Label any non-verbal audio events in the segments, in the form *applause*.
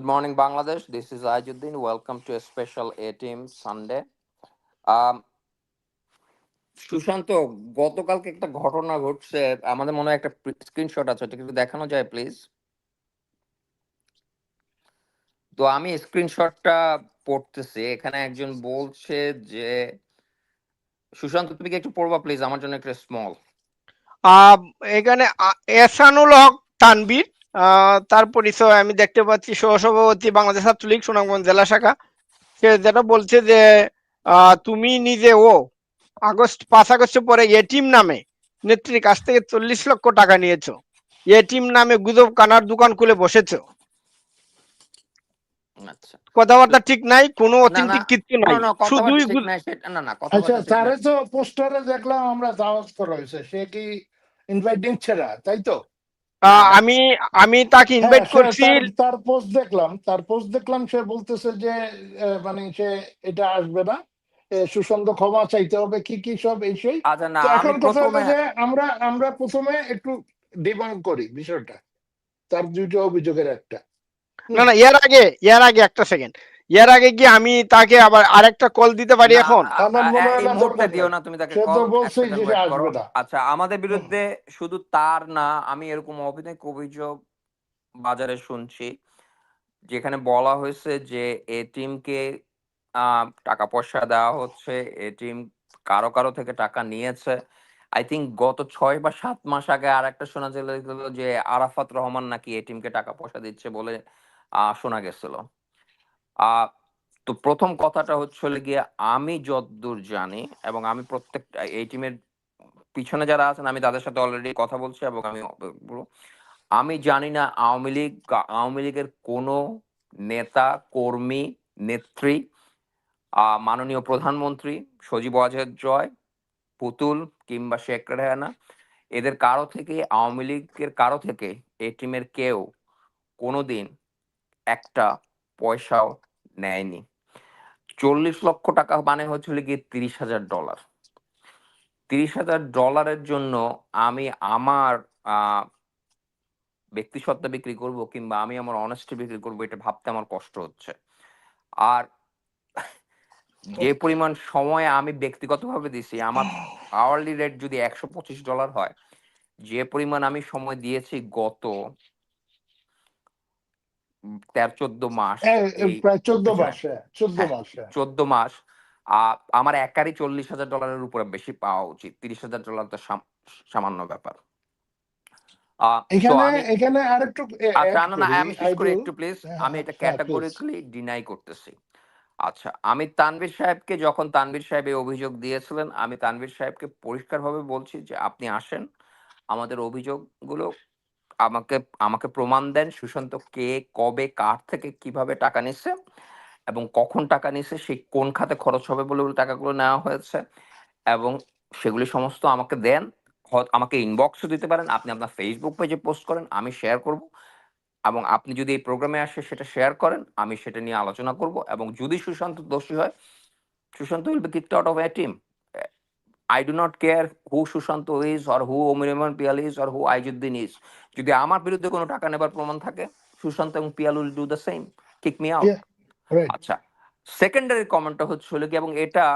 Good morning, Bangladesh. This is Ajuddin. Welcome to a special A Team Sunday. Um, Sushant গতকালকে একটা ঘটনা ঘটছে আমাদের মনে হয় একটা স্ক্রিনশট আছে একটু দেখানো যায় প্লিজ তো আমি স্ক্রিনশটটা পড়তেছি এখানে একজন বলছে যে সুশান্ত তুমি কি একটু পড়বা প্লিজ আমার জন্য একটু স্মল এখানে এহসানুল হক তানবীর তার পরিচয় আমি দেখতে পাচ্ছি সহসভাপতি বাংলাদেশ ছাত্রলীগ সুনামগঞ্জ জেলা শাখা। সে যেটা বলছে যে তুমি নিজে ও আগস্ট পাঁচ আগস্টের পরে এটিম নামে নেত্রীর কাছ থেকে চল্লিশ লক্ষ টাকা নিয়েছো। এটিম নামে গুজব কানার দোকান খুলে বসেছো। আচ্ছা। কথাবার্তা ঠিক নাই কোনো না, অথেন্টিক কিচ্ছু না, নাই শুধুই না আচ্ছা তারে তো পোস্টারে দেখলাম আমরা দাওয়াত করা হয়েছে সে কি ইনভাইটিং ছেড়া তাই তো? আমি আমি তাকে ইনভাইট হ্যাঁ, করছি। তার- পোস্ট দেখলাম তার পোস্ট দেখলাম সে বলতেছে যে মানে সে এটা আসবে না। সুসন্দ ক্ষমা চাইতে হবে কি কি সব এই সেই। আচ্ছা এখন কথা হলো যে আমরা আমরা প্রথমে একটু ডিবাঙ্ক করি বিষয়টা। তার দুইটা অভিযোগের একটা। না না এর আগে এর আগে একটা সেকেন্ড এর আগে কি আমি তাকে আবার আরেকটা কল দিতে পারি এখন? দিও না। তুমি তাকে। আচ্ছা আমাদের বিরুদ্ধে শুধু তার না আমি এরকম অভিনয় অভিযোগ বাজারে শুনছি যেখানে বলা হয়েছে যে এ টিমকে টাকা পয়সা দেওয়া হচ্ছে এ টিম কারও কারও থেকে টাকা নিয়েছে। আই থিঙ্ক গত ছয় বা সাত মাস আগে আর একটা শোনা গেল যে আরাফাত রহমান নাকি এ টিমকে টাকা পয়সা দিচ্ছে বলে আহ, শোনা গেছিল। তো প্রথম কথাটা হচ্ছে গিয়ে আমি যতদূর জানি এবং আমি প্রত্যেকটা এই টিমের পিছনে যারা আছেন, আমি তাদের সাথে অলরেডি কথা বলছি এবং আমি আমি জানি না আওয়ামী লীগ, আওয়ামী লীগের কোনো নেতা, কর্মী, নেত্রী মাননীয় প্রধানমন্ত্রী সজীব ওয়াজেদ জয় পুতুল কিংবা শেখ রেহানা, এদের কারও থেকে, আওয়ামী লীগের কারও থেকে, এই টিমের কেউ কোনোদিন একটা পয়সাও নেয়নি। চল্লিশ লক্ষ টাকা মানে হচ্ছিল গিয়ে তিরিশ হাজার ডলার তিরিশ হাজার ডলারের জন্য আমি আমার আহ, ব্যক্তি সত্তা বিক্রি করব কিংবা আমি আমার অনেস্টি বিক্রি করব এটা ভাবতে আমার কষ্ট হচ্ছে। আর যে পরিমাণ সময় আমি ব্যক্তিগতভাবে দিছি আমার আওয়ারলি রেট যদি একশো পঁচিশ ডলার হয় যে পরিমাণ আমি সময় দিয়েছি গত তেরো চোদ্দ মাস প্রায় চোদ্দ মাস চোদ্দ মাস। চোদ্দ মাস। আমার একারই চল্লিশ হাজার ডলারের উপরে বেশি পাওয়া উচিত। তিরিশ হাজার ডলার তো সামান্য ব্যাপার। এখানে আমি- আরেকটু আচ্ছা add না না আমি শেষ করি একটু প্লিজ হ্যাঁ, আমি এটা ক্যাটাগরিক্যালি ডিনাই করতেছি। আচ্ছা আমি তানভীর সাহেবকে যখন তানভীর সাহেব এই অভিযোগ দিয়েছিলেন আমি তানভীর সাহেবকে পরিষ্কারভাবে বলছি যে আপনি আসেন। আমাদের অভিযোগগুলো আমাকে আমাকে প্রমাণ দেন সুশান্ত কে, কবে, কার থেকে কীভাবে টাকা নিচ্ছে এবং কখন টাকা নিচ্ছে সেই কোন খাতে খরচ হবে বলে টাকাগুলো নেওয়া হয়েছে এবং সেগুলি সমস্ত আমাকে দেন। আমাকে ইনবক্সও দিতে পারেন, আপনি আপনার ফেসবুক পেজে পোস্ট করেন, আমি শেয়ার করব এবং আপনি যদি এই প্রোগ্রামে আসে সেটা শেয়ার করেন, আমি সেটা নিয়ে আলোচনা করব এবং যদি সুশান্ত দোষী হয়, Sushant will be kicked out of A team I do not care who Sushant is or who Omirman Piyal is or who Aizuddin is যদি আমার বিরুদ্ধে কোনো টাকা নেবার প্রমাণ থাকে সুশান্ত এবং Piyal will do the same kick me out আচ্ছা সেকেন্ডারি কমেন্টটা হচ্ছে হলো কি এবং এটা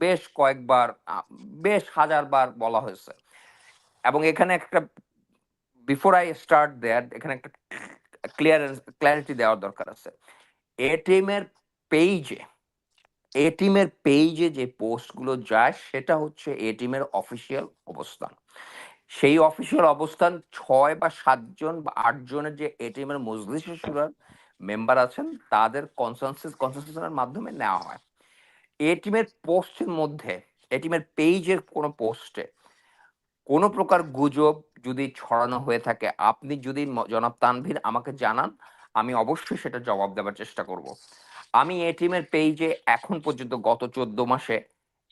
বেশ কয়েকবার বেশ হাজারবার বলা হয়েছে এবং এখানে একটা বিফোর আই স্টার্ট দেয়ার এখানে একটা ক্লিয়ার ক্ল্যারিটি দেওয়ার দরকার আছে এটিএম এর পেজে এ টিমের পেজে যে পোস্টগুলো যায়, সেটা হচ্ছে এ টিমের অফিসিয়াল অবস্থান। সেই অফিসিয়াল অবস্থান ছয় বা সাতজন বা আটজনের যে এ টিমের মজলিস সুরার মেম্বার আছেন, তাদের কনসেনসাস কনসেনসাসের মাধ্যমে নেওয়া হয়। এ টিমের পোস্টের মধ্যে এ টিমের পেজের কোনো পোস্টে কোনো প্রকার গুজব যদি ছড়ানো হয়ে থাকে, আপনি যদি জনাব তানভীর, আমাকে জানান, আমি অবশ্যই সেটা জবাব দেওয়ার চেষ্টা করব। আমি এ টিমের পেজে এখন পর্যন্ত গত চোদ্দ মাসে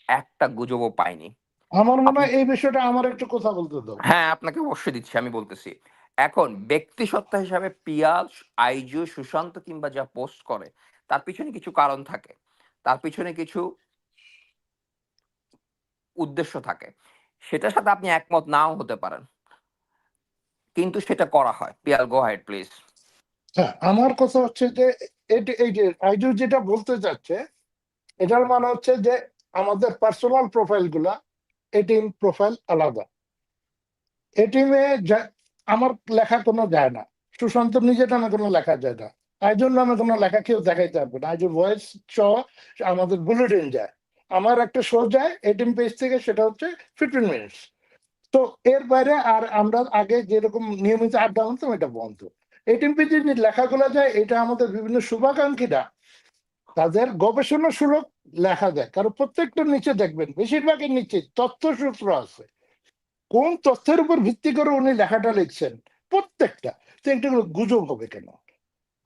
একটা গুজবও পাইনি। আমার মনে হয় এই বিষয়টা আমার একটু কথা বলতে দাও। হ্যাঁ আপনাকে অবশ্যই দিচ্ছি আমি বলতেছি। এখন ব্যক্তি সত্তা হিসাবে পিয়াজ আইজু সুশান্ত কিংবা যা পোস্ট করে তার পিছনে কিছু কারণ থাকে। তার পিছনে কিছু উদ্দেশ্য থাকে। সেটার সাথে আপনি একমত নাও হতে পারেন। কিন্তু সেটা করা হয়। পিয়াল গো হেড প্লিজ হ্যাঁ আমার কথা হচ্ছে যে যেটা বলতে চাচ্ছে, এটার মানে হচ্ছে যে আমাদের পার্সোনাল প্রোফাইলগুলা এটিএম প্রোফাইল আলাদা। এটিএমে আমার লেখা কোনো যায় না। সুশান্ত নিজের নামে কোনো লেখা যায় না। আইজুর নামে কোনো লেখা কেউ দেখাইতে পারবে না। আইজুর ভয়েস শ আমাদের বুলেটিন যায়। আমার একটা শো যায় এটিএম পেজ থেকে, সেটা হচ্ছে ফিফটিন মিনিটস তো এর বাইরে আর আমরা আগে যেরকম নিয়মিত আড্ডা হতাম, এটা বন্ধ। এটিএম যে লেখাগুলো যায় এটা আমাদের বিভিন্ন শুভাকাঙ্ক্ষীরা তাদের গবেষণা সুলভ লেখা যায় কারণ প্রত্যেকটার নিচে দেখবেন বেশিরভাগের নিচে তথ্য সূত্র আছে। কোন তথ্যের উপর ভিত্তি করে উনি লেখাটা লিখছেন? প্রত্যেকটা। তো গুজব হবে কেন?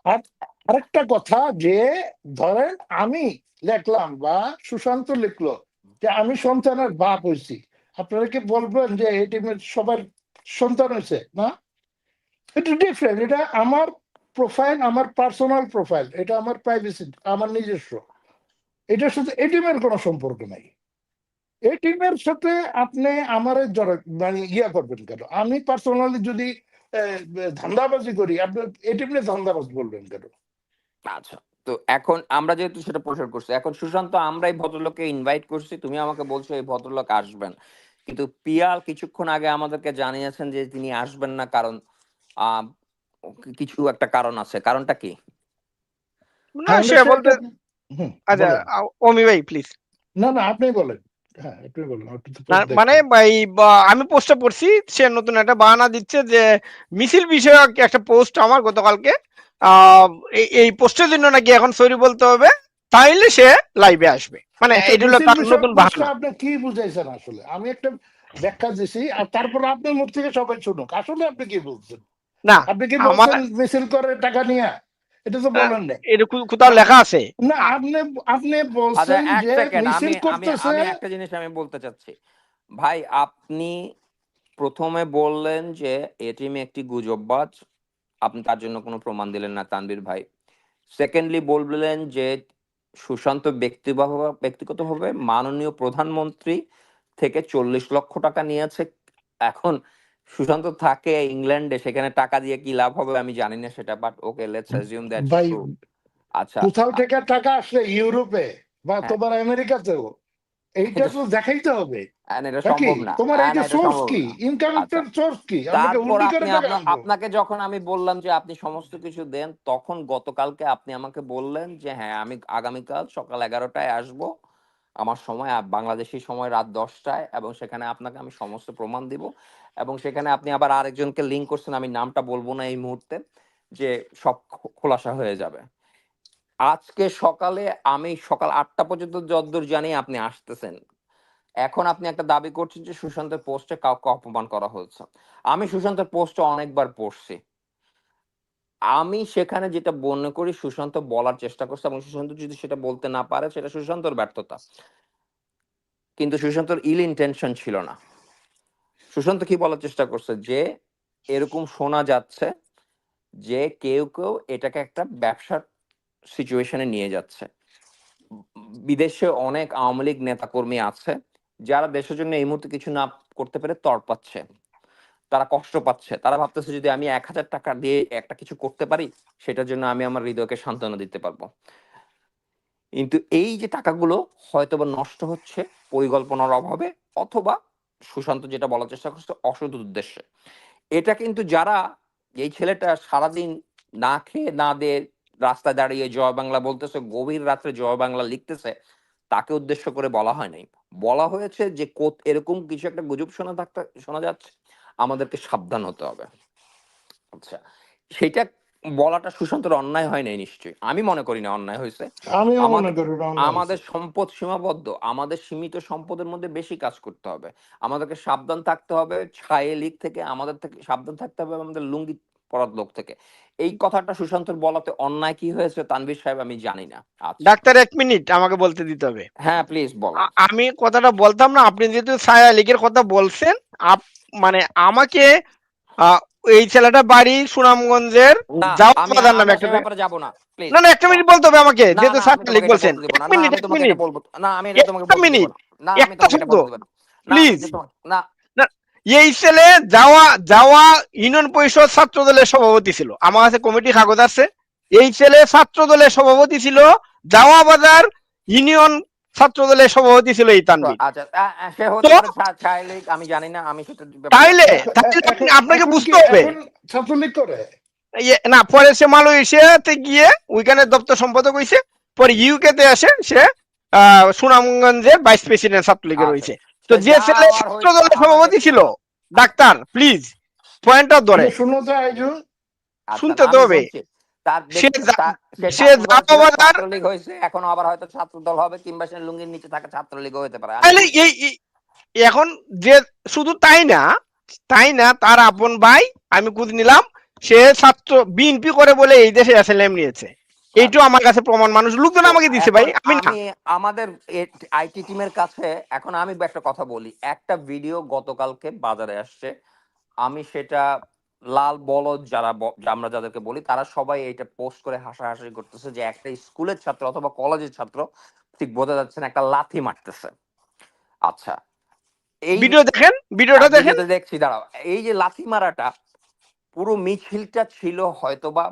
আর আরেকটা কথা যে, ধরেন আমি লেখলাম বা সুশান্ত লিখলো যে, আমি সন্তানের বাপ হয়েছি। আপনারা কি বলবেন যে এই টিমের সবার সন্তান হয়েছে? না? এটা ডিফারেন্ট এটা আমার প্রোফাইল আমার পার্সোনাল প্রোফাইল এটা আমার প্রাইভেসি আমার নিজস্ব। এটার সাথে এটিএমের কোনো সম্পর্ক নাই। এই টিমের সাথে আপনি আমার মানে ইয়া করবেন কেন? আমি পার্সোনালি যদি ধান্দাবাজি করি, আপনি এটিএম নিয়ে ধান্দাবাজ বলবেন কেন? আচ্ছা তো এখন আমরা যেহেতু সেটা প্রসার করছি, এখন সুশান্ত আমরা এই ভদ্রলোককে ইনভাইট করছি, তুমি আমাকে বলছো এই ভদ্রলোক আসবেন। কিন্তু পিয়াল কিছুক্ষণ আগে আমাদেরকে জানিয়েছেন যে তিনি আসবেন না, কারণ কিছু একটা কারণ আছে। কারণটা কি? না হ্যাঁ, সে বলতে আচ্ছা বলেন। ভাই প্লিজ না না আপনি বলেন। হ্যাঁ। মানে এই আমি পোস্টটা পড়ছি সে নতুন একটা বাহানা দিচ্ছে যে মিছিল বিষয়ক একটা পোস্ট আমার গতকালকে। এই- পোস্টের জন্য নাকি এখন সরি বলতে হবে তাইলে সে লাইভে আসবে। মানে এটা হলো তার নতুন বাহানা। আপনি কি বুঝাইছেন আসলে? আমি একটা ব্যাখ্যা দিছি আর তারপর আপনার মুখ থেকে সবাই শুনুক। আসলে আপনি কি বলছেন? না আপনি কি বলছেন মিছিল করে টাকা নিয়ে? এটা তো বলেন না। এটা কোথাও লেখা আছে। না আপনি আপনি আচ্ছা বলছেন যে মিছিল করতেছে আমি একটা জিনিস আমি বলতে চাচ্ছি। ভাই আপনি প্রথমে বললেন যে এটিএম একটি গুজববাজ। আপনি তার জন্য কোনো প্রমাণ দিলেন না তানবীর ভাই। সেকেন্ডলি বললেন যে সুশান্ত ব্যক্তিগত ব্যক্তিগতভাবে মাননীয় প্রধানমন্ত্রী থেকে চল্লিশ লক্ষ টাকা নিয়েছে। এখন সুশান্ত থাকে ইংল্যান্ডে সেখানে টাকা দিয়ে কি লাভ হবে আমি জানি না সেটা but okay let's assume that ভাই আচ্ছা কোথাও থেকে টাকা আসলে ইউরোপে বা হ্যাঁ। তোমার আমেরিকাতেও এইটা তো দেখাইতে হবে। তোমার এইটা সোর্স কি? ইনকামের আচ্ছা। সোর্স কি। আপনাকে যখন আমি বললাম যে আপনি সমস্ত কিছু দেন তখন গতকালকে আপনি আমাকে বললেন যে হ্যাঁ আমি আগামীকাল সকাল এগারোটায় আসব। আমার সময় বাংলাদেশি সময় রাত দশটায় এবং সেখানে আপনাকে আমি সমস্ত প্রমাণ দিব। এবং সেখানে আপনি আবার আরেকজনকে লিঙ্ক করছেন, আমি নামটা বলব না এই মুহূর্তে, যে সব খোলাসা হয়ে যাবে। আজকে সকালে আমি সকাল আটটা পর্যন্ত যদ্দূর জানি আপনি আসতেছেন। এখন আপনি একটা দাবি করছেন যে সুশান্তের পোস্টে কাউকে অপমান করা হয়েছে। আমি সুশান্তের পোস্টে অনেকবার পড়ছি। আমি সেখানে যেটা মনে করি, সুশান্ত বলার চেষ্টা করছে এবং সুশান্ত যদি সেটা বলতে না পারে, সেটা সুশান্তর ব্যর্থতা। কিন্তু সুশান্তর ইল ইন্টেনশন ছিল না। সুশান্ত কি বলার চেষ্টা করছে? যে এরকম শোনা যাচ্ছে যে কেউ কেউ এটাকে একটা ব্যবসার সিচুয়েশনে নিয়ে যাচ্ছে। বিদেশে অনেক আওয়ামী লীগ নেতাকর্মী আছে যারা দেশের জন্য এই মুহূর্তে কিছু না করতে পেরে তড়পাচ্ছে তারা কষ্ট পাচ্ছে। তারা ভাবতেছে যদি আমি এক হাজার টাকা দিয়ে একটা কিছু করতে পারি, সেটার জন্য আমি আমার হৃদয়কে সান্ত্বনা দিতে পারব। কিন্তু এই যে টাকাগুলো হয়তোবা নষ্ট হচ্ছে পরিকল্পনার অভাবে অথবা সুশান্ত যেটা বলার চেষ্টা করছে অসৎ উদ্দেশ্যে। এটা কিন্তু যারা এই ছেলেটা সারাদিন না খেয়ে না দিয়ে রাস্তায় দাঁড়িয়ে জয় বাংলা বলতেছে, গভীর রাত্রে জয় বাংলা লিখতেছে, তাকে উদ্দেশ্য করে বলা হয় নাই। বলা হয়েছে যে কোত- এরকম কিছু একটা গুজব শোনা থাকতে, শোনা যাচ্ছে, আমাদেরকে সাবধান হতে হবে। আচ্ছা সেটা বলাটা সুশান্তর অন্যায় হয় নাই নিশ্চয়ই। আমি মনে করি না অন্যায় হয়েছে। আমাদের- মনে। সম্পদ সীমাবদ্ধ। আমাদের সীমিত সম্পদের মধ্যে বেশি কাজ করতে হবে। আমাদেরকে সাবধান থাকতে হবে ছায়ে লিগ থেকে আমাদের থেকে সাবধান থাকতে হবে আমাদের লুঙ্গি পরাত লোক থেকে। এই কথাটা সুশান্তর বলাতে অন্যায় কি হয়েছে তানভীর সাহেব আমি জানি না। আচ্ছা। ডাক্তার এক মিনিট আমাকে বলতে দিতে হবে। হ্যাঁ প্লিজ বল। আমি কথাটা বলতাম না আপনি যেহেতু ছায়া লীগের কথা বলছেন আপ মানে আমাকে আহ, এই ছেলেটা বাড়ি সুনামগঞ্জের না যাও আমি প্রধান নামে একটা ব্যাপারে যাব না প্লিজ একটা মিনিট বলতে হবে আমাকে যেহেতু বলছেন। এক মিনিট এক মিনিট আমি এটা তোমাকে মিনিট, একটা শব্দ। না এই ছেলে যাওয়া যাওয়া ইউনিয়ন পরিষদ ছাত্র দলের সভাপতি ছিল। আমার কাছে কমিটি কাগজ আছে। এই ছেলে ছাত্র দলের সভাপতি ছিল। যাওয়া বাজার ইউনিয়ন ছাত্র দলের সভাপতি ছিল এই তো তানভীর আচ্ছা আমি জানি না আমি তাইলে আপনাকে বুঝতে হবে। ছাত্রলীগ করে। ইয়ে, না পরে সে মালয়েশিয়াতে গিয়ে ওইখানে দপ্তর সম্পাদক হয়েছে পরে ইউকে তে আসে সে আহ, সুনামগঞ্জের ভাইস প্রেসিডেন্ট ছাত্রলীগের আচ্ছা। রয়েছে। তো যে ছেলে ছাত্র দলের সভাপতি ছিল ডাক্তার প্লিজ পয়েন্টটা ধরে। শুনো তো আইজু আচ্ছা, শুনতে তো হবে। তার সে ছাত্রলীগ হয়েছে এখন আবার হয়তো ছাত্র দল হবে কিংবা সে লুঙ্গির নিচে থাকা ছাত্রলীগও হতে পারে। তাহলে এই এই- এখন যে শুধু তাই না তাই না তার আপন ভাই আমি খুঁজ নিলাম সে ছাত্র বিএনপি করে বলে এই দেশে অ্যাসেলেম নিয়েছে। এইটাও আমার কাছে প্রমাণ। মানুষ লোকজন আমাকে দিছে ভাই আমি না। আমি আমাদের আইটি টিমের কাছে এখন আমি একটা কথা বলি। একটা ভিডিও গতকালকে বাজারে আসছে। আমি সেটা লাল বলদ যারা আমরা যাদেরকে বলি তারা সবাই এটা পোস্ট করে হাসাহাসি করতেছে যে একটা স্কুলের ছাত্র অথবা কলেজের ছাত্র ঠিক বোঝা যাচ্ছে না একটা লাথি মারতেছে। আচ্ছা এই ভিডিও দেখেন ভিডিওটা হ্যাঁ, দেখেন। দেখছি দাঁড়াও। এই যে লাথি মারাটা পুরো মিছিলটা ছিল হয়তোবা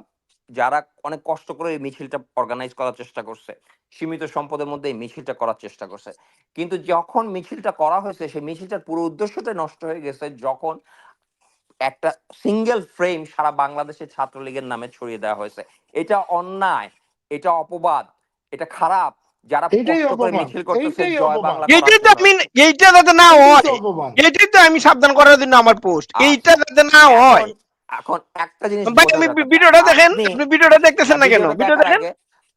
যারা অনেক কষ্ট করে এই মিছিলটা অর্গানাইজ করার চেষ্টা করছে সীমিত সম্পদের মধ্যে এই মিছিলটা করার চেষ্টা করছে। কিন্তু যখন মিছিলটা করা হয়েছে সেই মিছিলটার পুরো উদ্দেশ্যটা নষ্ট হয়ে গেছে যখন একটা সিঙ্গেল ফ্রেম সারা বাংলাদেশের ছাত্রলীগের নামে ছড়িয়ে দেওয়া হয়েছে। এটা অন্যায় এটা অপবাদ এটা খারাপ। যারা মিছিল করতেছে জয় বাংলা এইটা যাতে না হয়। এইটাই তো আমি সাবধান করার জন্য আমার পোস্ট আচ্ছা। এইটা যাতে না হয়। এখন- একটা জিনিস ভাই আমি ভিডিওটা দেখেন আপনি- আপনি ভিডিওটা দেখতেছেন না কেন? ভিডিও দেখেন।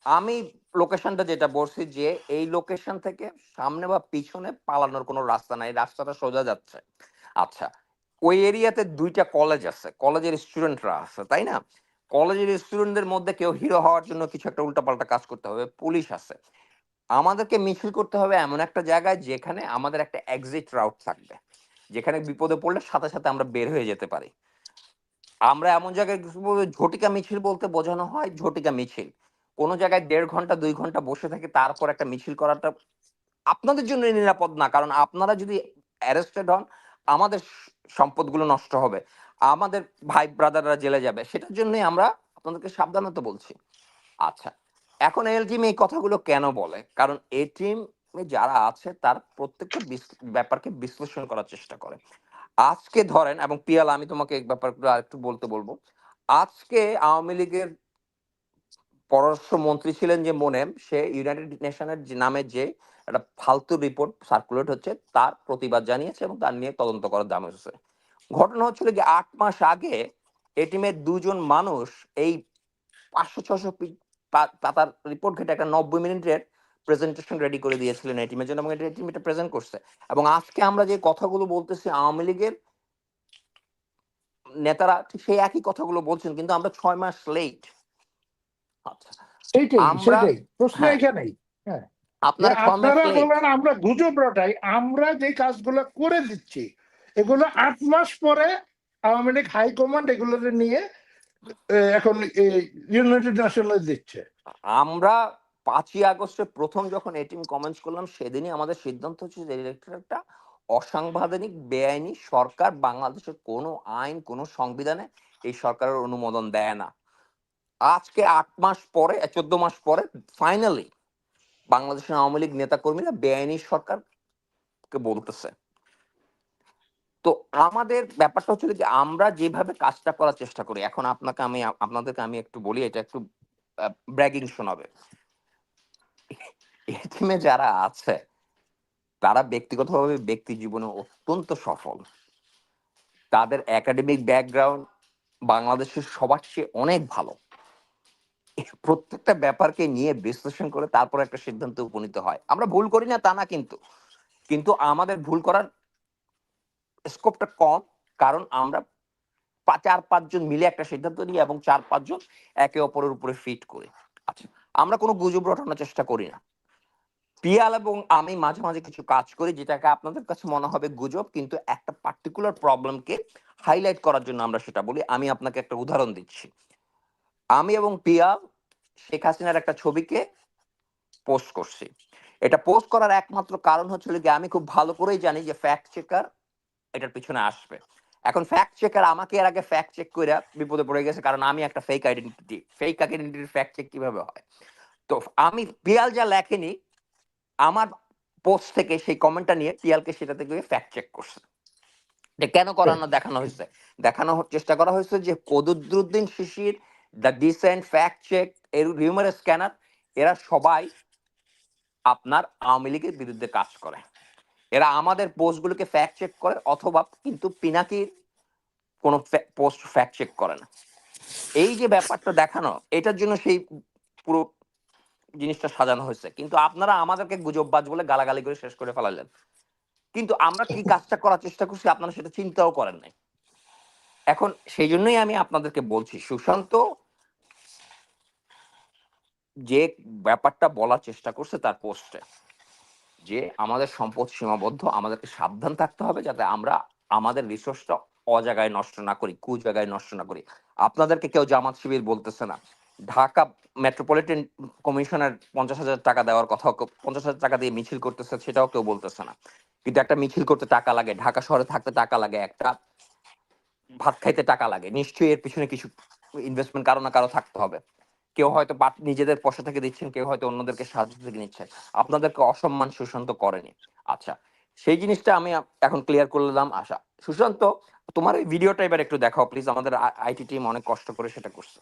আমি লোকেশনটা যেটা বলছি যে এই লোকেশন থেকে সামনে বা পিছনে পালানোর কোনো রাস্তা নাই রাস্তাটা সোজা যাচ্ছে। আচ্ছা ওই এরিয়াতে দুইটা কলেজ আছে কলেজের স্টুডেন্টরা আছে, তাই না? কলেজের স্টুডেন্টদের মধ্যে কেউ হিরো হওয়ার জন্য কিছু একটা উল্টাপাল্টা কাজ করতে হবে পুলিশ আছে। আমাদেরকে মিছিল করতে হবে এমন একটা জায়গায় যেখানে আমাদের একটা এক্সিট রাউট থাকবে, যেখানে বিপদে পড়লে সাথে সাথে আমরা বের হয়ে যেতে পারি। আমরা এমন জায়গায় ঝটিকা মিছিল বলতে বোঝানো হয়, ঝটিকা মিছিল। কোনো জায়গায় দেড় ঘণ্টা, দুই ঘণ্টা বসে থেকে তারপর একটা মিছিল করাটা আপনাদের জন্য নিরাপদ না, কারণ আপনারা যদি অ্যারেস্টেড হন, আমাদের সম্পদগুলো নষ্ট হবে। আমাদের ভাই ব্রাদাররা জেলে যাবে। সেটার জন্যই আমরা আপনাদেরকে সাবধানতা বলছি। আচ্ছা এখন এল টিম এই কথাগুলো কেন বলে? কারণ এ টিম যারা আছে, তার প্রত্যেকটা ব্যাপারকে বিশ্লেষণ করার চেষ্টা করে। আজকে ধরেন, এবং পিয়াল, আমি তোমাকে এই ব্যাপারগুলো আরেকটু বলতে বলব। আজকে আওয়ামী লীগের পররাষ্ট্র মন্ত্রী ছিলেন যে মোনেম, সে ইউনাইটেড নেশনের নামে যে একটা ফালতু রিপোর্ট সার্কুলেট হচ্ছে, তার প্রতিবাদ জানিয়েছে এবং তার নিয়ে তদন্ত করার দাম হচ্ছে ঘটনা হচ্ছিল যে আট মাস আগে এ টিমের দুজন মানুষ এই পাঁচশো ছশো পাতার রিপোর্ট ঘেটে একটা নব্বই মিনিটের প্রেজেন্টেশন রেডি করে দিয়েছিলেন এই জন্য এবং এটা টিম এটা প্রেজেন্ট করছে। এবং আজকে আমরা যে কথাগুলো বলতেছি আওয়ামী লীগের নেতারা ঠিক সেই একই কথাগুলো বলছেন, কিন্তু আমরা ছয় মাস লেট সেইটাই আমরা- সেটাই প্রশ্ন হ্যাঁ। এখানেই আপনারা যে ছয় মাস আপনারা বলেন আমরা গুজব রটাই আমরা যে কাজগুলো করে দিচ্ছি এগুলো আট মাস পরে আওয়ামী লীগ হাইকমান্ড এগুলো নিয়ে এখন ইউনাইটেড নেশনে দিচ্ছে। আমরা পাঁচই আগস্টে প্রথম যখন এটিম কমেন্টস করলাম সেদিনই আমাদের সিদ্ধান্ত হচ্ছে যে একটা অসাংবিধানিক বেআইনি সরকার বাংলাদেশের কোনো আইন কোনো সংবিধানে এই সরকারের অনুমোদন দেয় না। আজকে আট মাস পরে চোদ্দ মাস পরে ফাইনালি বাংলাদেশের আওয়ামী লীগ নেতা কর্মীরা বেআইনি সরকারকে বলতেছে। তো আমাদের ব্যাপারটা হচ্ছে যে আমরা যেভাবে কাজটা করার চেষ্টা করি, এখন আপনাকে আমি, আপনাদেরকে আমি একটু বলি, এটা একটু ব্র্যাগিং শোনাবে। এই টিমে যারা আছে, তারা ব্যক্তিগতভাবে ব্যক্তি জীবনে অত্যন্ত সফল। তাদের একাডেমিক ব্যাকগ্রাউন্ড বাংলাদেশের সবার চেয়ে অনেক ভালো। প্রত্যেকটা ব্যাপারকে নিয়ে বিশ্লেষণ করে তারপর একটা সিদ্ধান্তে উপনীত হয়। আমরা ভুল করি না তা না কিন্তু। কিন্তু আমাদের ভুল করার স্কোপটা কম, কারণ আমরা চার পাঁচজন মিলে একটা সিদ্ধান্ত নিই এবং চার পাঁচজন একে অপরের উপরে ফিট করি। আচ্ছা আমরা কোনো গুজব রটানোর চেষ্টা করি না। পিয়াল এবং আমি মাঝে মাঝে কিছু কাজ করি যেটাকে আপনাদের কাছে মনে হবে গুজব, কিন্তু একটা পার্টিকুলার প্রবলেমকে হাইলাইট করার জন্য আমরা সেটা বলি। আমি আপনাকে একটা উদাহরণ দিচ্ছি। আমি এবং পিয়াল শেখ হাসিনার একটা ছবিকে পোস্ট করছি। এটা পোস্ট করার একমাত্র কারণ হচ্ছিল গিয়ে আমি খুব ভালো করেই জানি যে ফ্যাক্ট চেকার এটার পিছনে আসবে। এখন ফ্যাক্ট চেকার আমাকে এর আগে ফ্যাক্ট চেক করে বিপদে পড়ে গেছে কারণ আমি একটা ফেক আইডেন্টিটি ফেক আইডেন্টিটির ফ্যাক্ট চেক কীভাবে হয়? তো আমি পিয়াল যা লেখেনি আমার পোস্ট থেকে সেই কমেন্টটা নিয়ে পিয়ালকে সেটা থেকে ফ্যাক্ট চেক করছে। এটা কেন করানো দেখানো হয়েছে? দেখানো হ- চেষ্টা করা হয়েছে যে কদুদ্দুদ্দিন Shishir the decent fact check এর রিউমার স্ক্যানার এরা সবাই আপনার আওয়ামী লীগের বিরুদ্ধে কাজ করে। এরা আমাদের পোস্টগুলোকে ফ্যাক্ট চেক করে, অথবা কিন্তু পিনাকির কোনো পোস্ট ফ্যাক্ট চেক করে না। এই যে ব্যাপারটা দেখানো, এটার জন্য সেই পুরো জিনিসটা সাজানো হয়েছে। কিন্তু আপনারা আমাদেরকে গুজববাজ বলে গালাগালি করে শেষ করে ফেলালেন। কিন্তু আমরা কি কাজটা করার চেষ্টা করছি আপনারা সেটা চিন্তাও করেন নাই। এখন সেই জন্যই আমি আপনাদেরকে বলছি, সুশান্ত যে ব্যাপারটা বলার চেষ্টা করছে তার পোস্টে যে আমাদের সম্পদ সীমাবদ্ধ, আমাদেরকে সাবধান থাকতে হবে যাতে আমরা আমাদের রিসোর্সটা অজায়গায় নষ্ট না করি কু জায়গায় নষ্ট না করি। আপনাদেরকে কেউ জামাত শিবির বলতেছে না। ঢাকা মেট্রোপলিটন কমিশনের পঞ্চাশ হাজার টাকা দেওয়ার কথা পঞ্চাশ হাজার টাকা দিয়ে মিছিল করতেছে সেটাও কেউ বলতেছে না। কিন্তু একটা মিছিল করতে টাকা লাগে, ঢাকা শহরে থাকতে টাকা লাগে, একটা ভাত খাইতে টাকা লাগে। নিশ্চয়ই এর পিছনে কিছু ইনভেস্টমেন্ট কারও না কারও থাকতে হবে। কেউ হয়তো নিজেদের পয়সা থেকে দিচ্ছেন, কেউ হয়তো অন্যদেরকে সাহায্য থেকে নিচ্ছেন। আপনাদেরকে অসম্মান সুশান্ত করেনি। আচ্ছা সেই জিনিসটা আমি এখন ক্লিয়ার করলাম আশা। সুশান্ত, তোমার এই ভিডিওটা এবার একটু দেখাও প্লিজ আমাদের আইটি টিম অনেক কষ্ট করে সেটা করছে।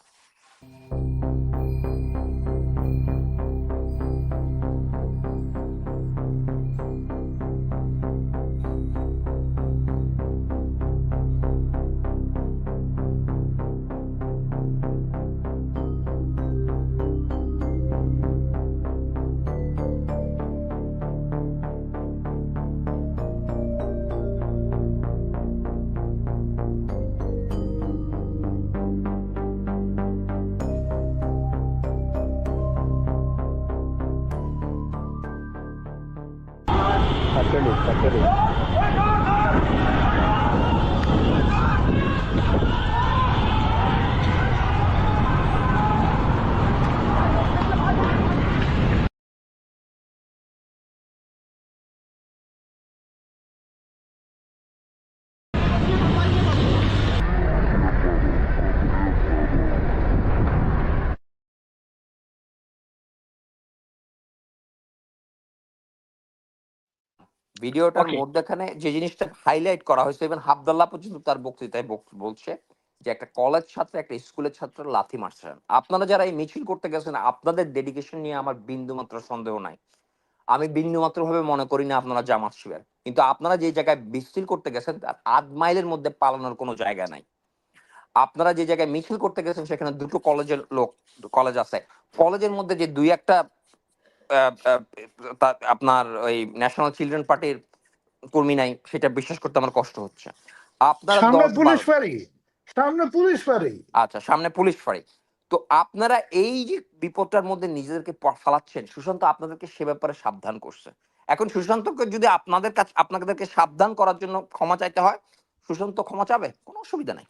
ভিডিওটার. মধ্যখানে যে জিনিসটা হাইলাইট করা হয়েছে এবং হাবদাল্লাহ পর্যন্ত তার বক্তৃতায় বলছে যে একটা কলেজ ছাত্র একটা স্কুলের ছাত্র লাথি মারছেন। আপনারা যারা এই মিছিল করতে গেছেন আপনাদের ডেডিকেশন নিয়ে আমার বিন্দু মাত্র সন্দেহ নাই। আমি বিন্দু মাত্র ভাবে মনে করি না আপনারা জামাত শিবের। কিন্তু আপনারা যে জায়গায় মিছিল করতে গেছেন তার আধ মাইলের মধ্যে পালানোর কোনো জায়গা নাই। আপনারা যে জায়গায় মিছিল করতে গেছেন সেখানে দুটো কলেজের লোক কলেজ আছে। কলেজের মধ্যে যে দুই একটা আপনার ওই ন্যাশনাল চিলড্রেন পার্টির কর্মী নাই সেটা বিশ্বাস করতে আমার কষ্ট হচ্ছে। আপনারা সামনে পুলিশ ফাঁড়ি। সামনে পুলিশ ফাঁড়ি। আচ্ছা সামনে পুলিশ ফাঁড়ি। তো আপনারা এই যে বিপদটার মধ্যে নিজেদেরকে ফালাচ্ছেন সুশান্ত আপনাদেরকে সে ব্যাপারে সাবধান করছে। এখন সুশান্তকে যদি আপনাদের কাছে আপনাদেরকে সাবধান করার জন্য ক্ষমা চাইতে হয় সুশান্ত ক্ষমা চাবে? কোনো অসুবিধা নাই।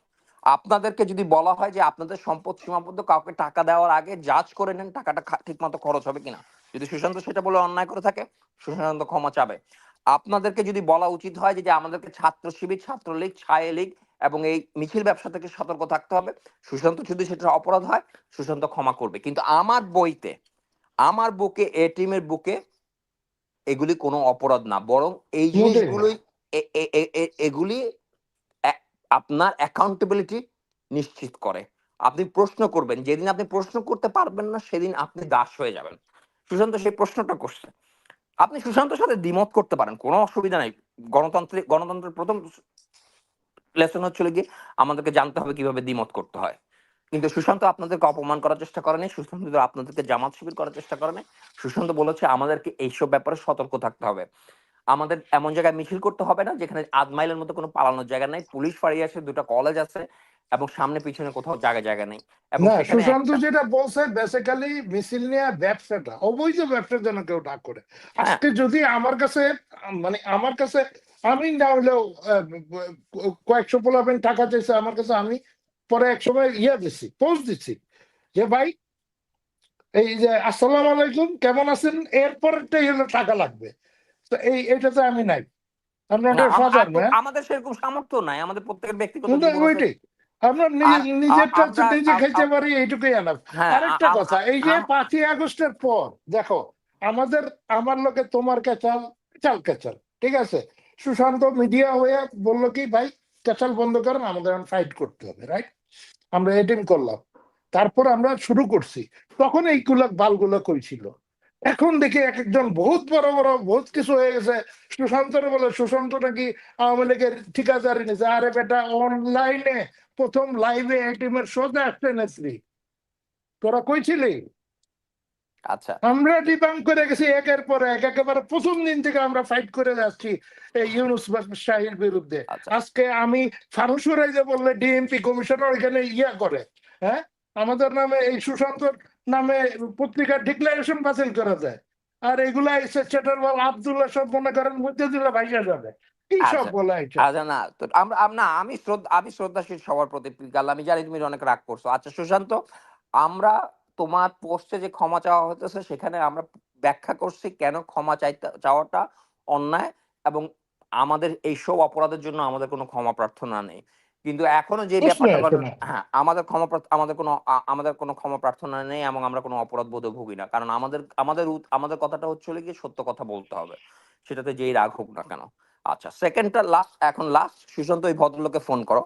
আপনাদেরকে যদি বলা হয় যে আপনাদের সম্পদ সীমাবদ্ধ কাউকে টাকা দেওয়ার আগে যাচ করে নেন টাকাটা ঠিক মতো খরচ হবে কিনা। যদি সুশান্ত সেটা বলে অন্যায় করে থাকে সুশান্ত ক্ষমা চাবে। আপনাদেরকে যদি বলা উচিত হয় যে আমাদেরকে ছাত্র শিবির ছাত্রলীগ ছায়ে লীগ এবং এই মিছিল ব্যবসা থেকে সতর্ক থাকতে হবে সুশান্ত যদি সেটা অপরাধ হয় সুশান্ত ক্ষমা করবে। কিন্তু আমার বইতে আমার বুকে এ টিমের বুকে এগুলি কোনো অপরাধ না বরং এই জিনিসগুলোই এগুলি আপনার অ্যাকাউন্টেবিলিটি নিশ্চিত করে। আপনি প্রশ্ন করবেন যেদিন আপনি প্রশ্ন করতে পারবেন না সেদিন আপনি দাস হয়ে যাবেন। সুশান্ত সেই প্রশ্নটা করছে। আপনি সুশান্তর সাথে দ্বিমত করতে পারেন, কোনো অসুবিধা নাই। গণতন্ত্রে, গণতন্ত্রের প্রথম লেসন হচ্ছিল গিয়ে আমাদেরকে জানতে হবে কীভাবে দ্বিমত করতে হয়। কিন্তু সুশান্ত আপনাদেরকে অপমান করার চেষ্টা করেনি, সুশান্ত আপনাদেরকে জামাত শিবির করার চেষ্টা করেনি। সুশান্ত বলেছে, আমাদেরকে এইসব ব্যাপারে সতর্ক থাকতে হবে। আমাদের এমন জায়গায় মিছিল করতে হবে না, যেখানে আধ মাইলের মতো কোনো পালানোর জায়গা নাই। পুলিশ ফাঁড়ি আছে, দুটো কলেজ আছে এবং সামনে পিছনে কোথাও জায়গা জায়গা নেই। না সুশান্ত যেটা বলছে বেসিক্যালি মিছিল নিয়ে ব্যবসাটা অবৈধ ব্যবসা যেন কেউ না করে। হ্যাঁ। আজকে যদি আমার কাছে মানে আমার কাছে আমি না হলেও কয়েকশো পোলাপেন টাকা চাইছে আমার কাছে আমি পরে এক সময় ইয়ে দিচ্ছি পোস্ট দিচ্ছি যে ভাই এই যে আসসালাম আলাইকুম কেমন আছেন? এরপরটাই হলো টাকা লাগবে। তো এই এটাতে আমি নাই। man. আমাদের সেরকম সামর্থ্য নাই আমাদের প্রত্যেকের ব্যক্তিগত আমরা নিজে নিজেরটা পারি এইটুকুই হ্যাঁ আরেকটা কথা এই যে পাঁচই আগস্টের পর দেখো আমাদের আমার লোকে তোমার কেচাল চাল কেচাল ঠিক আছে? সুশান্ত মিডিয়া হয়ে বলল কি ভাই কেচাল বন্ধ করেন আমাদের ফাইট করতে হবে রাইট আমরা এটিম করলাম। তারপর আমরা শুরু করছি। তখন এইগুলা বালগুলো কইছিল। এখন দেখি এক একজন বহুত বড় বড় বহুত কিছু হয়ে গেছে। সুশান্তর বলে সুশান্ত নাকি আওয়ামী লীগের ঠিকাদারি নিছে আরে বেটা অনলাইনে প্রথম লাইভে এটিমের সোজা আসতে নেত্রী। তোরা কইছিলি আচ্ছা। আমরা ডিবাং করে গেছি একের পর এক। একেবারে প্রথম দিন থেকে আমরা ফাইট করে যাচ্ছি এই ইউনুস শাহীর বিরুদ্ধে। আচ্ছা। আজকে আমি ফানুসুরাই যে বললে ডিএমপি কমিশনার ওইখানে ইয়া করে হ্যাঁ? আমাদের নামে এই সুশান্তর নামে পত্রিকার ডিক্লারেশন বাতিল করা যায়। আর এগুলা চেটারওয়াল আব্দুল্লাহ সব মনে করেন মধ্যে দিলে ভাইসা যাবে। আচ্ছা। আচ্ছা আমি আমি শ্রদ্ধাশীল সবার প্রতি আমি জানি তুমি অনেক রাগ করছ। আচ্ছা সুশান্ত আমরা তোমার পোস্টে যে ক্ষমা চাওয়া হতেছে সেখানে আমরা ব্যাখ্যা করছি কেন ক্ষমা চাইতে চাওয়াটা অন্যায় এবং আমাদের এইসব অপরাধের জন্য আমাদের কোনো ক্ষমা প্রার্থনা নেই। কিন্তু এখনও যে ব্যাপারটা। হ্যাঁ। আমাদের ক্ষমা আমাদের কোনো আমাদের কোনো ক্ষমা প্রার্থনা নেই এবং আমরা কোনো অপরাধ বোধে ভুগি না। কারণ আমাদের আমাদের আমাদের কথাটা হচ্ছে হলো গিয়ে সত্য কথা বলতে হবে। সেটাতে যেই রাগ হোক না কেন। আচ্ছা সেকেন্ডটা লাস্ট এখন লাস্ট সুশান্ত ওই ভদ্রলোকে ফোন করো।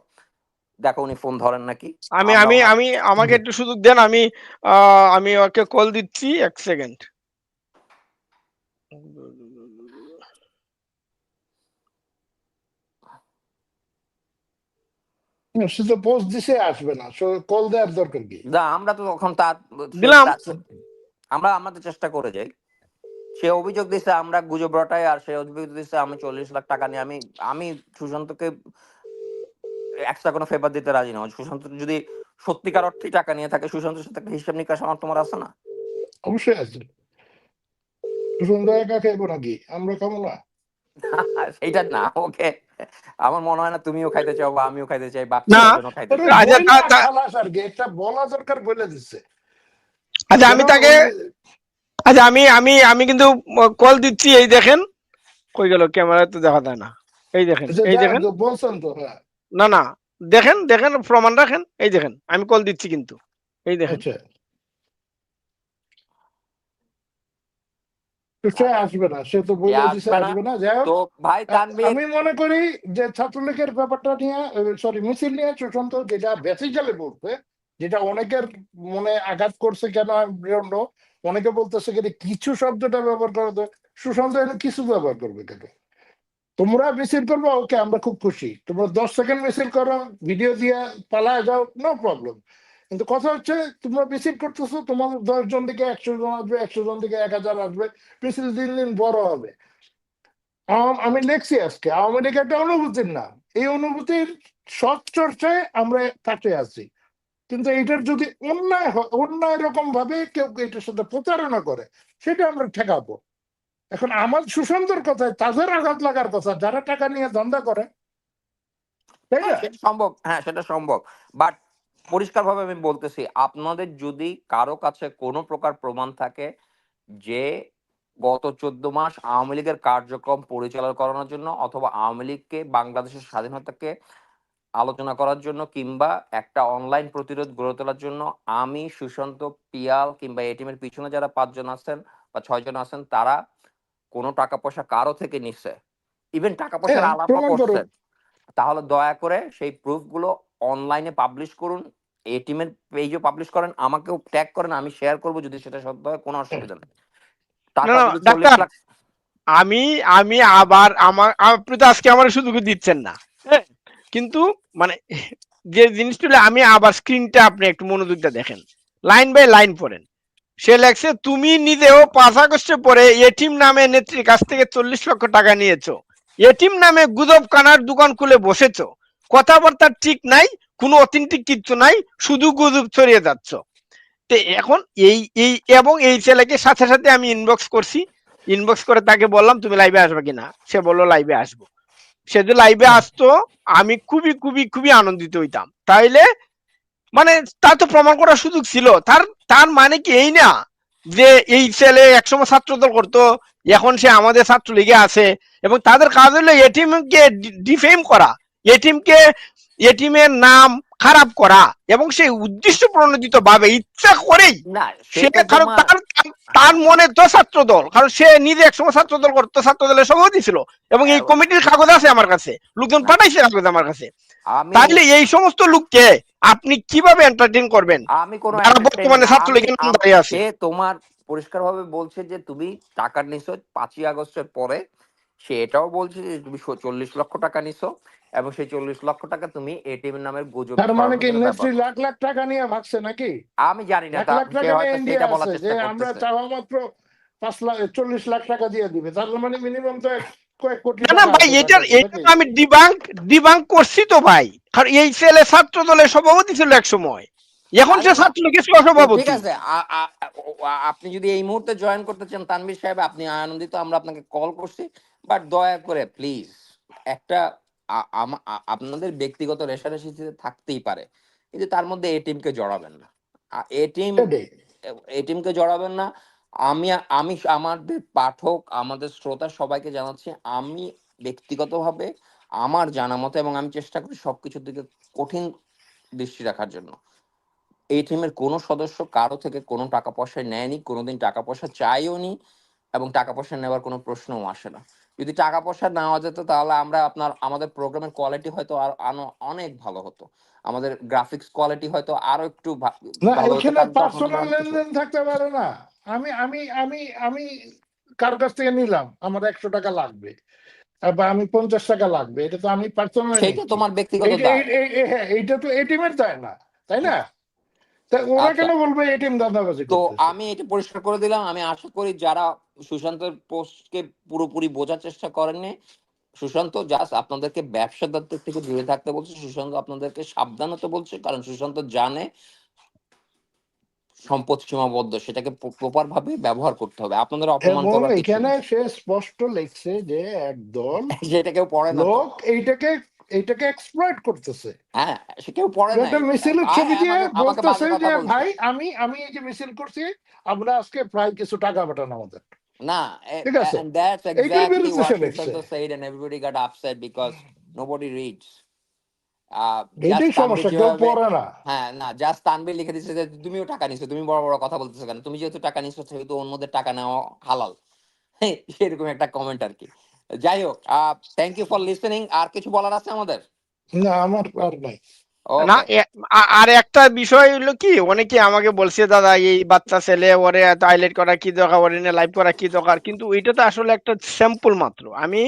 দেখো উনি ফোন ধরেন নাকি। আমি আমি আমি আমাকে একটু সুযোগ দেন আমি আহ, আমি ওকে কল দিচ্ছি এক সেকেন্ড সে তো পোস্ট দিছে আসবে না। কল দেওয়ার দরকার কি? না আমরা তো তখন তার দিলাম। আমরা আমাদের চেষ্টা করে যাই। সে অভিযোগ দিছে আমরা গুজব রটাই আর সে অভিযোগ দিছে আমি চল্লিশ লাখ টাকা নিয়ে আমি আমি সুশান্তকে এক্সট্রা কোনো ফেভার দিতে রাজি না। সুশান্ত যদি সত্যিকার অর্থে টাকা নিয়ে থাকে সুশান্তের সাথে একটা হিসাব নিকাশ আমার তোমার আছে না? অবশ্যই আছে। সুন্দর একা খাইবো নাকি আমরা খাব না? *laughs* সেইটা না ওকে। আমার মনে হয় না তুমিও খাইতে চাও বা আমিও খাইতে চাই বা আচ্ছা, কি একটা বলা দরকার বলে দিচ্ছে। আচ্ছা আমি তাকে আচ্ছা আমি আমি আমি কিন্তু কল দিচ্ছি এই দেখেন। কই গেল ক্যামেরা তো দেখা যায় না। এই দেখেন এই যা- দেখেন। বলছেন তো হ্যাঁ। না না দেখেন দেখেন প্রমাণ রাখেন এই দেখেন আমি কল দিচ্ছি কিন্তু। এই দেখেন আচ্ছা তো সে আসবে না সে তো বলে সে আসবে না। যাই তো ভাই তানভীর আমি মনে করি যে ছাত্রলীগের ব্যাপারটা নিয়ে সরি মিছিল নিয়ে সুশান্ত যেটা বেসিক্যালি বলতে যেটা অনেকের মনে আঘাত করছে কেন জন্য অনেকে বলতেছে কি কিছু শব্দটা ব্যবহার করে তো সুশান্ত কিছু ব্যবহার করবে কেন? তোমরা মিছিল করব ওকে আমরা খুব খুশি। তোমরা দশ সেকেন্ড মিছিল করো ভিডিও দিয়ে পালায় যাও নো প্রবলেম কিন্তু কথা হচ্ছে তোমরা মিছিল করতেছো তোমার দশ জন থেকে একশো জন আসবে একশো জন থেকে এক হাজার আসবে মিছিল দিন দিন বড় হবে। আমি লিখছি আজকে আওয়ামী লীগ একটা অনুভূতির নাম এই অনুভূতির সৎ চর্চায় আমরা কাছে আছি। কিন্তু এটার যদি অন্যায় হয় অন্যায় রকম ভাবে কেউ এটার সাথে প্রতারণা করে সেটা আমরা ঠেকাবো। এখন আমার সুসন্দর কথায় তাদের আঘাত লাগার কথা যারা টাকা নিয়ে ধান্দা করে না? হ্যাঁ, সম্ভব হ্যাঁ সেটা সম্ভব। বাট পরিষ্কার ভাবে আমি বলতেছি আপনাদের যদি কারও কাছে কোনো প্রকার প্রমাণ থাকে যে গত চোদ্দ মাস আওয়ামী লীগের কার্যক্রম পরিচালনা করানোর জন্য অথবা আওয়ামী লীগকে বাংলাদেশের স্বাধীনতাকে আলোচনা করার জন্য কিংবা একটা অনলাইন প্রতিরোধ গড়ে তোলার জন্য আমি সুশান্ত পিয়াল কিংবা এটিএম এর পিছনে যারা পাঁচজন আছেন বা ছয়জন আছেন তারা কোনো টাকা পয়সা কারও থেকে নিচ্ছে। ইভেন টাকা পয়সার হ্যাঁ, আলাপও করছেন। তাহলে দয়া করে সেই প্রুফগুলো অনলাইনে পাবলিশ করুন। এ টিমের পেজও পাবলিশ করেন আমাকেও ট্যাগ করেন আমি শেয়ার করব যদি সেটা সত্য হয় কোনো অসুবিধা নেই। টাকা না, যদি ডাক্তার, 40 লাখ আমি আমি আবার আমার আপনি তো আজকে আমার সুযোগ দিচ্ছেন না। হ্যাঁ কিন্তু মানে যে জিনিসগুলো আমি আবার স্ক্রিনটা আপনি একটু মনোযোগটা দেখেন। লাইন বাই লাইন পড়েন। সে লেখছে তুমি নিজেও পাঁচ আগস্টে পরে এটিম নামে নেত্রীর কাছ থেকে চল্লিশ লক্ষ টাকা নিয়েছো। এটিম নামে গুজব কানার দোকান খুলে বসেছো। কথাবার্তা ঠিক নাই কোনো অথেন্টিক কিচ্ছু নাই, শুধু গুজব ছড়িয়ে যাচ্ছ। তো এখন এই এই, এবং এই ছেলেকে সাথে সাথে আমি ইনবক্স করছি। ইনবক্স করে তাকে বললাম, তুমি লাইভে আসবে কিনা? সে বলল লাইভে আসব। সে যদি লাইভে আসতো, আমি খুবই খুবই খুবই আনন্দিত হইতাম। তাইলে মানে তার তো প্রমাণ করার সুযোগ ছিল। তার তার মানে কি এই না যে এই ছেলে একসময় ছাত্রদল করতো, এখন সে আমাদের ছাত্র ছাত্রলীগে আছে এবং তাদের কাজ হলো এটিমকে ডিফেম করা। এটিমকে এটিমের নাম খারাপ করা এবং সেই উদ্দেশ্য প্রণোদিত ভাবে ইচ্ছা করেই সে কারণ তার তার- মনে তো ছাত্র দল কারণ সে নিজে একসময় ছাত্র দল করতো ছাত্র দলের সভাপতি ছিল এবং এই হ্যাঁ। কমিটির কাগজ আছে আমার কাছে লোকজন পাঠাইছে কাগজ আমার কাছে তাহলে এই সমস্ত লোককে আপনি কীভাবে এন্টারটেইন করবেন আমি কোন বর্তমানে ছাত্রলীগের নাম দাঁড়িয়ে আছে। তোমার পরিষ্কার ভাবে বলছে যে তুমি টাকা নিছো পাঁচই আগস্টের পরে সে এটাও বলছে যে তুমি চল্লিশ লক্ষ টাকা নিছো এবং সেই চল্লিশ লক্ষ টাকা তুমি এটিএম নামের গুজব তার মানে কি ইন্ডাস্ট্রি লাখ লাখ টাকা নিয়ে ভাগছে নাকি? আমি জানি না লাখ টাকা নিয়ে ইন্ডিয়া আছে যে আমরা চাওয়া মাত্র পাঁচ লাখ চল্লিশ লাখ টাকা দিয়ে দিবে। তার মানে মিনিমাম তো এক- কয়েক কোটি না না ভাই আছে এটা তো আমি ডিবাঙ্ক ডিবাঙ্ক করছি তো ভাই। কারণ এই ছেলে ছাত্র দলের সভাপতি ছিল এক সময়। এখন সে আরে- ছাত্রলীগের ঠিক আছে আপনি যদি এই মুহূর্তে জয়েন করতে চান তানভীর সাহেব আপনি আনন্দিত আমরা আপনাকে কল করছি। বাট দয়া করে প্লিজ একটা আপনাদের ব্যক্তিগত রেশারেশি থাকতেই পারে। কিন্তু তার মধ্যে এ টিমকে জড়াবেন না। A team. এই টিমকে জড়াবেন না। আমি আমি আমাদের পাঠক আমাদের শ্রোতা সবাইকে জানাচ্ছি আমি ব্যক্তিগতভাবে আমার জানা মতো এবং আমি চেষ্টা করি সবকিছুর দিকে কঠিন দৃষ্টি রাখার জন্য। এই টিমের কোনো সদস্য কারও থেকে কোনো টাকা পয়সা নেয়নি কোনোদিন টাকা পয়সা চাইও নি এবং টাকা পয়সা নেওয়ার কোনো প্রশ্নও আসে না। যদি টাকা পয়সা নেওয়া যেত তাহলে আমরা আপনার আমাদের প্রোগ্রামের কোয়ালিটি হয়তো আর অনেক ভালো হতো। আমাদের গ্রাফিক্স কোয়ালিটি হয়তো আরও একটু এখানে পার্সোনাল লেনদেন থাকতে পারে না। আমি আমি আমি আমি কার কাছ থেকে নিলাম? আমার একশো টাকা লাগবে। বা আমি পঞ্চাশ টাকা লাগবে। এটা তো আমি পার্সোনাল তোমার ব্যক্তিগত। হ্যাঁ এইটা তো এটিএমের দেয় না তাই না? ওরা আচ্ছা। কেন বলবে এটিএম দাদাবাজি তো আমি এটা পরিষ্কার করে দিলাম। আমি আশা করি যারা সুশান্তের পোস্টকে পুরোপুরি বোঝার চেষ্টা করেননি সুশান্ত জাস্ট আপনাদেরকে ব্যবসাদারদের থেকে দূরে থাকতে বলছে সুশান্ত আপনাদেরকে সাবধান হতে বলছে কারণ সুশান্ত জানে সম্পদ সীমাবদ্ধ সেটাকে প্রপার ভাবে ব্যবহার করতে হবে। আপনাদের অপমান কিছু এখানে সে স্পষ্ট লিখছে যে একদল *laughs* সেটা কেউ পড়ে না লোক এইটাকে এইটাকে এক্সপ্লয়েট করতেছে। হ্যাঁ সে কেউ পড়ে না একটা মিছিলের ছবি দিয়ে বলতেছে যে ভাই আমি আমি এই যে মিছিল করছি আমরা আজকে প্রায় কিছু টাকা পাঠানো আমাদের। না ঠিক আছে। and that's এইটার exactly বিরুদ্ধে what say said and everybody got upset because nobody reads. আহ, এটাই সমস্যা কেউ পড়ে না। হ্যাঁ না জাস্ট তানভীর লিখে দিচ্ছে যে তুমিও টাকা নিছো তুমি বড় বড় কথা বলতেছো কেন? তুমি যেহেতু টাকা নিছো সেহেতু অন্যদের টাকা নেওয়া হালাল। *laughs* সেরকম একটা কমেন্ট আর কি। যাই হোক থ্যাংক ইউ ফর লিসেনিং আর কিছু বলার আছে আমাদের? না আমার আর নাই। না আর একটা বিষয় হলো কি অনেকে আমাকে বলছে দাদা এই বাচ্চা ছেলে ওরে এত হাইলাইট করা কি দরকার ওরে নিয়ে লাইভ করা কি দরকার? কিন্তু ওইটা তো আসলে একটা স্যাম্পল মাত্র। আমি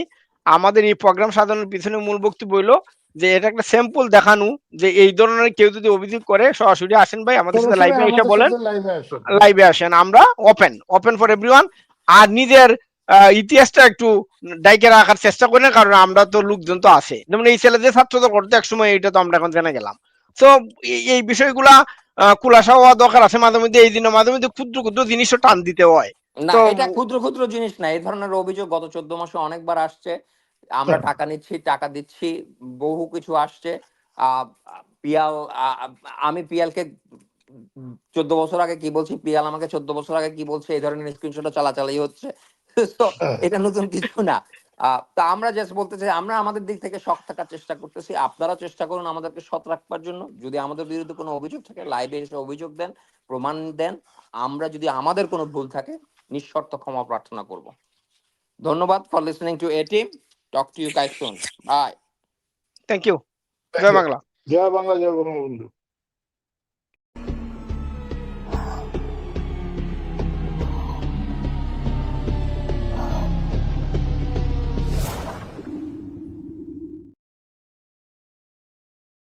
আমাদের এই প্রোগ্রাম সাজানোর পিছনে মূল বক্তব্য হইল যে এটা একটা স্যাম্পল দেখানো যে এই ধরনের কেউ যদি অভিযোগ করে সরাসরি আসেন ভাই আমাদের সাথে লাইভে এসে বলেন। লাইভে আসেন। আমরা ওপেন ওপেন ফর এভরিওয়ান আর নিজের ইতিহাসটা একটু ডাইকে রাখার চেষ্টা করেন কারণ আমরা তো লোকজন তো আছে। যেমন এই ছেলেদের ছাত্র তো করতে এক সময় এটা তো আমরা এখন জেনে গেলাম। তো এই বিষয়গুলা খুলাসা হওয়া দরকার আছে মাঝে মধ্যে এই দিনের মাঝে মধ্যে ক্ষুদ্র ক্ষুদ্র জিনিসও টান দিতে হয়। না এটা ক্ষুদ্র ক্ষুদ্র জিনিস না এই ধরনের অভিযোগ গত চোদ্দ মাসে অনেকবার আসছে। আমরা হ্যাঁ। টাকা নিচ্ছি টাকা দিচ্ছি বহু কিছু আসছে। আহ, পিয়াল আমি পিয়ালকে চোদ্দ বছর আগে কি বলছি পিয়াল আমাকে চোদ্দ বছর আগে কি বলছে এই ধরনের স্ক্রিনশট চালাচালি হচ্ছে। *laughs* এটা নতুন কিছু না। তা আমরা জাস্ট বলতে চাই আমরা আমাদের দিক থেকে সৎ থাকার চেষ্টা করতেছি। আপনারা চেষ্টা করুন আমাদেরকে সৎ রাখবার জন্য। যদি আমাদের বিরুদ্ধে কোনো অভিযোগ থাকে লাইভে এসে অভিযোগ দেন প্রমাণ দেন আমরা যদি আমাদের কোনো ভুল থাকে নিঃশর্ত ক্ষমা প্রার্থনা করব। ধন্যবাদ for listening to A team talk to you guys soon bye thank you জয় বাংলা। জয় বাংলা জয় বঙ্গবন্ধু।